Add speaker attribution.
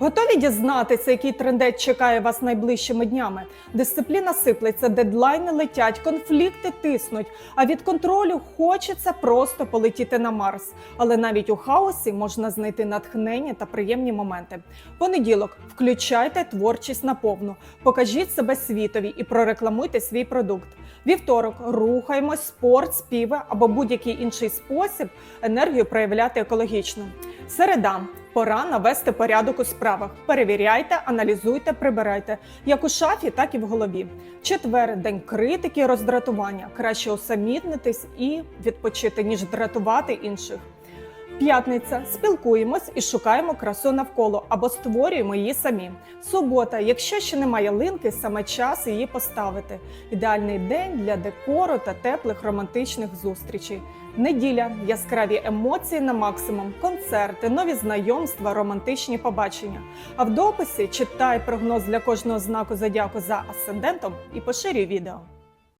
Speaker 1: Готові дізнатися, який трендець чекає вас найближчими днями? Дисципліна сиплеться, дедлайни летять, конфлікти тиснуть. А від контролю хочеться просто полетіти на Марс. Але навіть у хаосі можна знайти натхнення та приємні моменти. Понеділок включайте творчість наповну, покажіть себе світові і прорекламуйте свій продукт. Вівторок рухаємось, спорт, співи або будь-який інший спосіб енергію проявляти екологічно. Середа. Пора навести порядок у справах. Перевіряйте, аналізуйте, прибирайте як у шафі, так і в голові. Четвер день критики, роздратування. Краще усамітнитись і відпочити, ніж дратувати інших. П'ятниця спілкуємось і шукаємо красу навколо або створюємо її самі. Субота, якщо ще немає линки, саме час її поставити. Ідеальний день для декору та теплих романтичних зустрічей. Неділя, яскраві емоції на максимум, концерти, нові знайомства, романтичні побачення. А в дописі читай прогноз для кожного знаку зодіаку за асцендентом і поширюй відео.